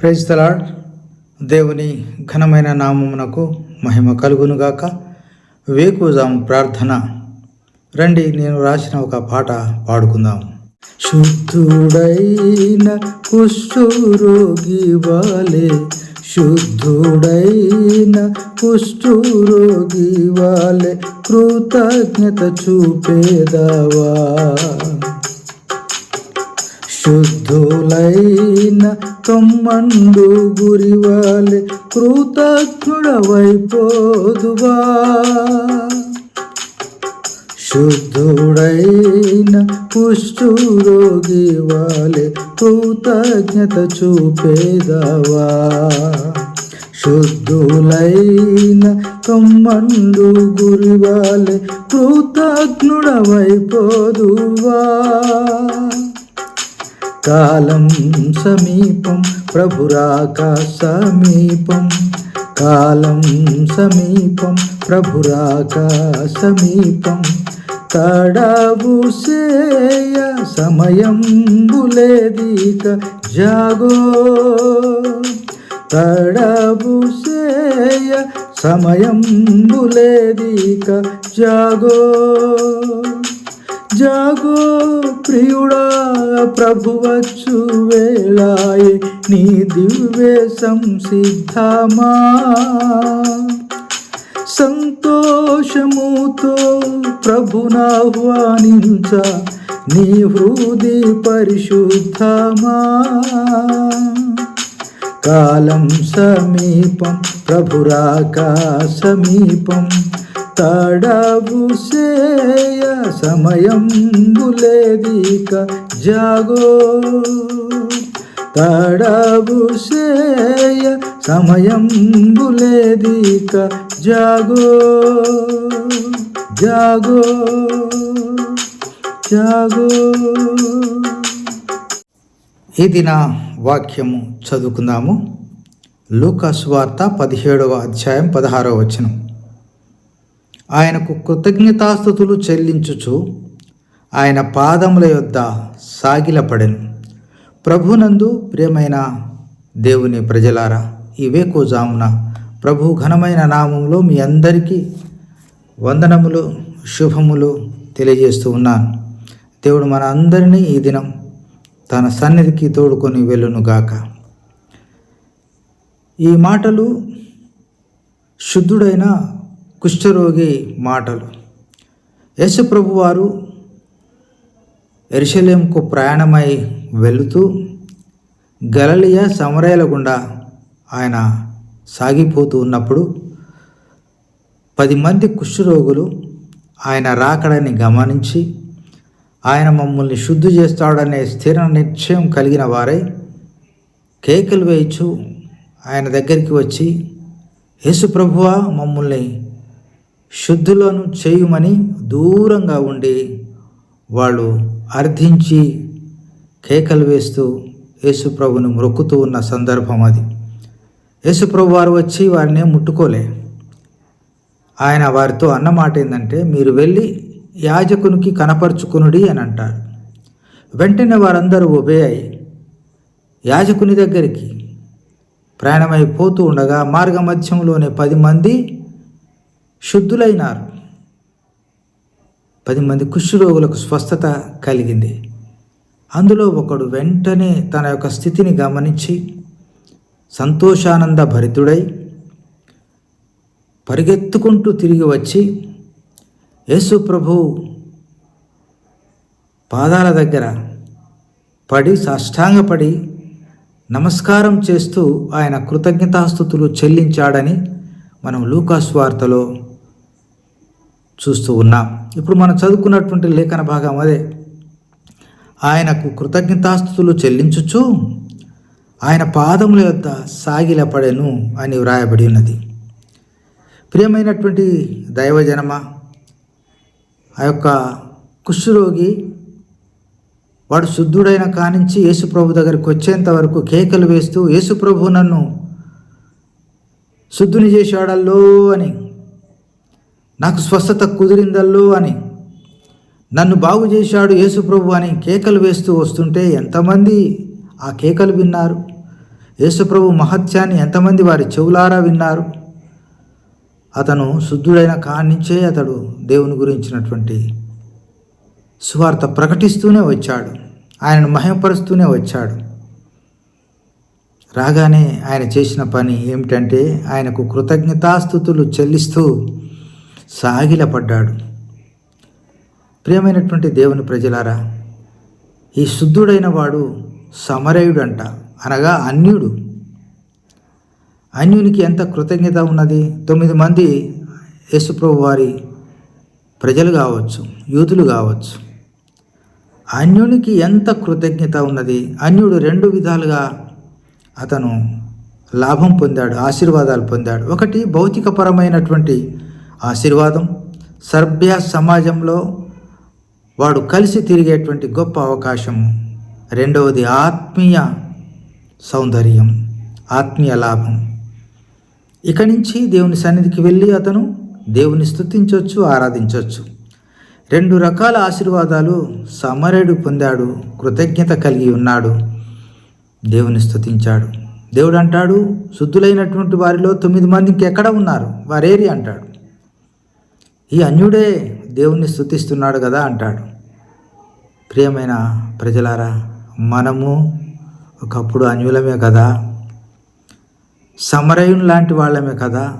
Praise తలాడ్ దేవుని ఘనమైన నామమునకు మహిమ కలుగునుగాక. వేకుజాం ప్రార్థన. రండి నేను రాసిన ఒక పాట పాడుకుందాం శుద్ధుడైన కుష్ఠరోగి వాలే. శుద్ధుడైన కుష్ఠరోగి వాలే. కృతజ్ఞత చూపేదవా. శుద్ధులైన తొమ్మండు గురివాలే కృతజ్ఞుడవైపోదువా. శుద్ధుడైన కుష్ఠురోగి వాలే కృతజ్ఞత చూపేదవా. శుద్ధులైన తొమ్మండు గురివాలే కృతజ్ఞుడవైపోదువా. కాలం సమీపం ప్రభురాక సమీపం. కాలం సమీపం ప్రభురాక సమీపం. తడవు సేయ సమయం బులేదిక జాగో. తడవు సేయ సమయం బులేదిక జాగో. జాగో ప్రియుడా ప్రభువచ్చు వేళాయి నీ దివ్య సంసిద్ధమా? సంతోషముతో ప్రభునాహ్వానించ నీ హృది పరిశుద్ధమా? కాలం సమీపం ప్రభురాక సమీపం తడవు సేయ సమయం బులేదిక జాగో. తడవు సేయ సమయం బులేదిక జాగో. జాగో. జాగో. ఈ దిన వాక్యము చదువుకుందాము. లూకాసు వార్త పదిహేడవ అధ్యాయం పదహారవ వచనం. ఆయనకు కృతజ్ఞతాస్థుతులు చెల్లించుచు ఆయన పాదముల యొద్ద సాగిలపడెను. ప్రభునందు ప్రియమైన దేవుని ప్రజలారా ఈ వేకోజామున ప్రభు ఘనమైన నామంలో మీ అందరికీ వందనములు శుభములు తెలియజేస్తూ ఉన్నాను. దేవుడు మన అందరినీ ఈ దినం తన సన్నిధికి తోడుకొని వెళ్ళునుగాక ఈ మాటలు శుద్ధుడైన కుష్ఠరోగి మాటలు. యేసుప్రభు వారు ఎరుషలేంకు ప్రయాణమై వెళుతూ గలలియ సమరయల గుండా ఆయన సాగిపోతూ ఉన్నప్పుడు పది మంది కుష్ఠరోగులు ఆయన రాకడని గమనించి ఆయన మమ్మల్ని శుద్ధి చేస్తాడనే స్థిర నిశ్చయం కలిగిన వారై కేకలు వేయచ్చు ఆయన దగ్గరికి వచ్చి యేసుప్రభువా మమ్మల్ని శుద్ధులను చేయుమని దూరంగా ఉండి వాళ్ళు అర్థించి కేకలు వేస్తూ యేసుప్రభును మొక్కుతూ ఉన్న సందర్భం అది. యేసుప్రభు వారు వచ్చి వారిని ముట్టుకోలే. ఆయన వారితో అన్నమాట ఏంటంటే మీరు వెళ్ళి యాజకునికి కనపరుచుకునుడి అని అంటారు. వెంటనే వారందరూ ఒబే అయి యాజకుని దగ్గరికి ప్రయాణమైపోతూ ఉండగా మార్గ మధ్యంలోనే పది మంది శుద్ధులైనారు. పది మంది కుష్ఠరోగులకు స్వస్థత కలిగింది. అందులో ఒకడు వెంటనే తన యొక్క స్థితిని గమనించి సంతోషానంద భరితుడై పరిగెత్తుకుంటూ తిరిగి వచ్చి యేసు ప్రభు పాదాల దగ్గర పడి సాష్టాంగపడి నమస్కారం చేస్తూ ఆయన కృతజ్ఞతాస్థుతులు చెల్లించాడని మనం లూకాస్ వార్తలో చూస్తూ ఉన్నాం. ఇప్పుడు మనం చదువుకున్నటువంటి లేఖన భాగం అదే. ఆయనకు కృతజ్ఞతాస్థుతులు చెల్లించుచు ఆయన పాదముల యొద్ద సాగిలపడెను అని వ్రాయబడి ఉన్నది. ప్రియమైనటువంటి దైవజనమ ఆ యొక్క కుష్ఠరోగి వాడు శుద్ధుడైన కానించి యేసుప్రభు దగ్గరికి వచ్చేంత వరకు కేకలు వేస్తూ యేసుప్రభు నన్ను శుద్ధుని చేశాడల్లో అని నాకు స్వస్థత కుదిరిందల్లో అని. నన్ను బాగు చేశాడు యేసుప్రభు అని కేకలు వేస్తూ వస్తుంటే ఎంతమంది ఆ కేకలు విన్నారు? యేసుప్రభు మహత్యాన్ని ఎంతమంది వారి చెవులారా విన్నారు? అతను శుద్ధుడైన కానించే అతడు దేవుని గురించినటువంటి సువార్త ప్రకటిస్తూనే వచ్చాడు. ఆయనను మహిమపరుస్తూనే వచ్చాడు. రాగానే ఆయన చేసిన పని ఏమిటంటే ఆయనకు కృతజ్ఞతాస్థుతులు చెల్లిస్తూ సాగిలపడ్డాడు. ప్రియమైనటువంటి దేవుని ప్రజలారా ఈ శుద్ధుడైన వాడు సమరయుడు అంట అనగా అన్యుడు. అన్యునికి ఎంత కృతజ్ఞత ఉన్నది? తొమ్మిది మంది యేసుప్రభు వారి ప్రజలు కావచ్చు యూతులు కావచ్చు. అన్యునికి ఎంత కృతజ్ఞత ఉన్నది? అన్యుడు రెండు విధాలుగా అతను లాభం పొందాడు ఆశీర్వాదాలు పొందాడు. ఒకటి భౌతికపరమైనటువంటి ఆశీర్వాదం. సర్భ్య సమాజంలో వాడు కలిసి తిరిగేటువంటి గొప్ప అవకాశము రెండవది ఆత్మీయ సౌందర్యం ఆత్మీయ లాభం. ఇక నుంచి దేవుని సన్నిధికి వెళ్ళి అతను దేవుని స్థుతించవచ్చు ఆరాధించవచ్చు రెండు రకాల ఆశీర్వాదాలు సమరుడు పొందాడు కృతజ్ఞత కలిగి ఉన్నాడు. దేవుని స్థుతించాడు దేవుడు అంటాడు శుద్ధులైనటువంటి వారిలో తొమ్మిది మంది ఇంకెక్కడ ఉన్నారు? వారేరి అంటాడు. ఈ అన్యుడే దేవుణ్ణి స్తుతిస్తున్నాడు కదా అంటాడు. ప్రియమైన ప్రజలారా మనము ఒకప్పుడు అన్యులమే కదా. సమరయుని లాంటి వాళ్ళమే కదా.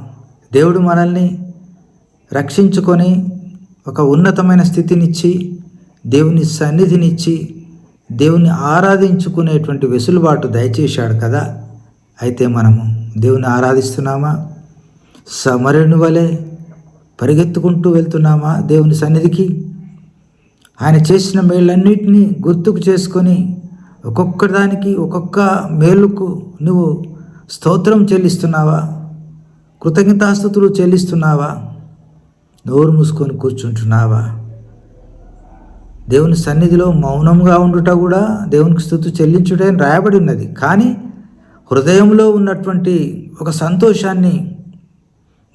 దేవుడు మనల్ని రక్షించుకొని ఒక ఉన్నతమైన స్థితినిచ్చి దేవుని సన్నిధినిచ్చి దేవుని ఆరాధించుకునేటువంటి వెసులుబాటు దయచేశాడు కదా. అయితే మనము దేవుని ఆరాధిస్తున్నామా? సమరుని వలె పరిగెత్తుకుంటూ వెళ్తున్నామా దేవుని సన్నిధికి? ఆయన చేసిన మేళ్ళన్నింటినీ గుర్తుకు చేసుకొని ఒక్కొక్క దానికి ఒక్కొక్క మేలుకు నువ్వు స్తోత్రం చెల్లిస్తున్నావా? కృతజ్ఞతాస్థుతులు చెల్లిస్తున్నావా? నోరు మూసుకొని కూర్చుంటున్నావా? దేవుని సన్నిధిలో మౌనంగా ఉండుట కూడా దేవునికి స్థుతి చెల్లించుట అని రాయబడి ఉన్నది. కానీ హృదయంలో ఉన్నటువంటి ఒక సంతోషాన్ని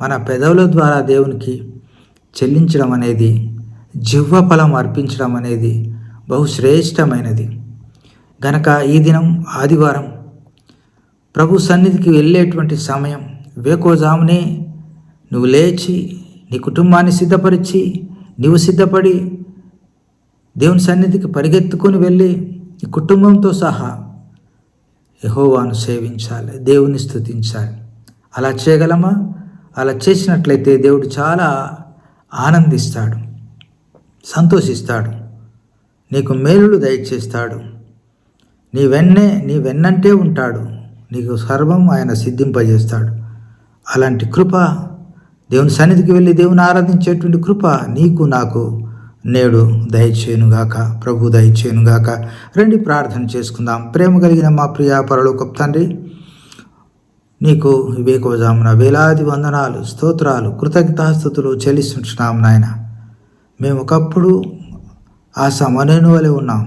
మన పెదవుల ద్వారా దేవునికి చెల్లించడం అనేది జివ్వ ఫలం అర్పించడం అనేది బహుశ్రేష్టమైనది. గనక ఈ దినం ఆదివారం ప్రభు సన్నిధికి వెళ్ళేటువంటి సమయం వేకోజామునే నువ్వు లేచి నీ కుటుంబాన్ని సిద్ధపరిచి నీవు సిద్ధపడి దేవుని సన్నిధికి పరిగెత్తుకొని వెళ్ళి నీ కుటుంబంతో సహా యహోవాను సేవించాలి దేవుని స్తుతించాలి. అలా చేయగలమా? అలా చేసినట్లయితే దేవుడు చాలా ఆనందిస్తాడు సంతోషిస్తాడు నీకు మేలులు దయచేస్తాడు నీ వెన్నే నీ వెన్నంటే ఉంటాడు నీకు సర్వం ఆయన సిద్ధింపజేస్తాడు. అలాంటి కృప దేవుని సన్నిధికి వెళ్ళి దేవుని ఆరాధించేటువంటి కృప నీకు నాకు నేడు దయచేయునుగాక ప్రభు దయచేయునుగాక. రండి ప్రార్థన చేసుకుందాం. ప్రేమ కలిగిన మా ప్రియ పరలోక తండ్రి నీకు వివేకవజామున వేలాది వందనాలు స్తోత్రాలు కృతజ్ఞతాస్థుతులు చెల్లిస్తుంటున్నాం నాయన. మేము ఒకప్పుడు ఆ సమనేను వలె ఉన్నాం.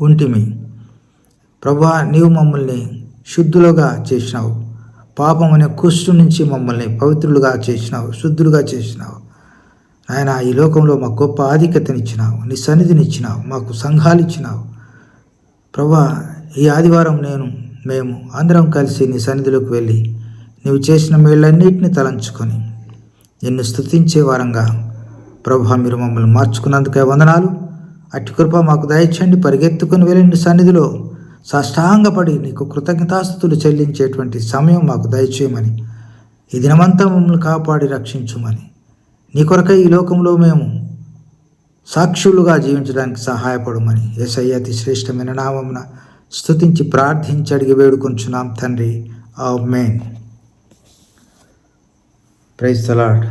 ఉంటిమి. ప్రభా నీవు మమ్మల్ని శుద్ధులుగా చేసినావు. పాపం అనే కుష్టు నుంచి మమ్మల్ని పవిత్రులుగా చేసినావు శుద్ధులుగా చేసినావు. ఆయన ఈ లోకంలో మాకు గొప్ప ఆధిక్యతనిచ్చినావు నీ సన్నిధినిచ్చినావు మాకు సంఘాలు ఇచ్చినావు ప్రభా ఈ ఆదివారం నేను మేము అందరం కలిసి నీ సన్నిధిలోకి వెళ్ళి నీవు చేసిన మేళ్ళన్నింటినీ తలంచుకొని నిన్ను స్థుతించే వారంగా ప్రభా మీరు మమ్మల్ని మార్చుకున్నందుకే వందనాలు. అట్టి కృప మాకు దయచేయండి. పరిగెత్తుకుని వెళ్ళిన సన్నిధిలో. సాష్టాంగపడి నీకు కృతజ్ఞతాస్థుతులు చెల్లించేటువంటి సమయం మాకు దయచేయమని ఈ దినమంతా మమ్మల్ని కాపాడి రక్షించుమని నీ కొరకై ఈ లోకంలో మేము సాక్షులుగా జీవించడానికి సహాయపడమని ఏసయ్య అతి శ్రేష్టమైన నామమున స్థుతించి ప్రార్థించి అడిగి వేడుకొంచున్నాం తండ్రి. ఆ మెయిన్ ప్రైజ్ తలాడ్